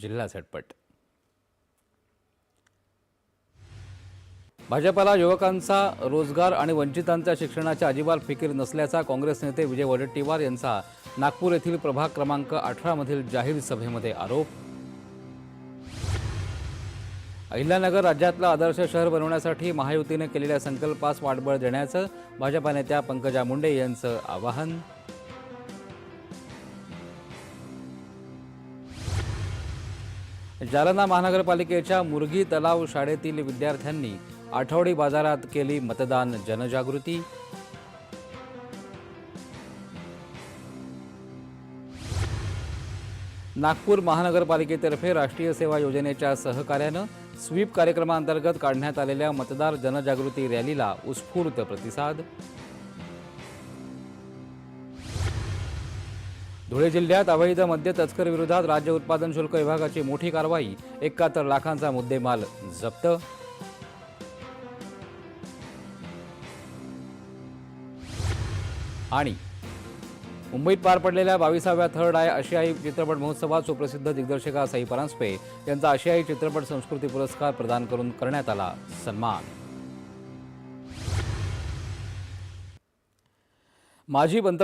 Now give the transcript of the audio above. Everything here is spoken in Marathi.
जिल्हा झटपट. भाजपाला युवकांचा रोजगार आणि वंचितांच्या शिक्षणाच्या अजिबात फिकीर नसल्याचा काँग्रेस नेते विजय वडेट्टीवार यांचा नागपूर येथील प्रभाग क्रमांक अठरामधील जाहीर सभेमध्ये आरोप. अहिल्यानगर राज्यातलं आदर्श शहर बनवण्यासाठी महायुतीने केलेल्या संकल्पास पाठबळ देण्याचं भाजपा नेत्या पंकजा मुंडे यांचं आवाहन. जालना महानगरपालिकेच्या मुरगी तलाव शाळेतील विद्यार्थ्यांनी आठवडी बाजारात केली मतदान जनजागृती. नागपूर महानगरपालिकेतर्फे राष्ट्रीय सेवा योजनेच्या सहकार्यानं स्वीप कार्यक्रमांतर्गत काढण्यात आलेल्या मतदार जनजागृती रॅलीला उत्स्फूर्त प्रतिसाद. धुळे जिल्ह्यात अवैध मद्य तस्कर विरोधात राज्य उत्पादन शुल्क विभागाची मोठी कारवाई एकाहत्तर लाखांचा मुद्देमाल जप्त. आणि मुंबईत पार पडलेल्या बावीसाव्या थर्ड आय आशियाई चित्रपट महोत्सवात सुप्रसिद्ध दिग्दर्शिका सई परांजपे यांचा आशियाई चित्रपट संस्कृती पुरस्कार प्रदान करून करण्यात आला सन्मान. माजी पंतप्रधान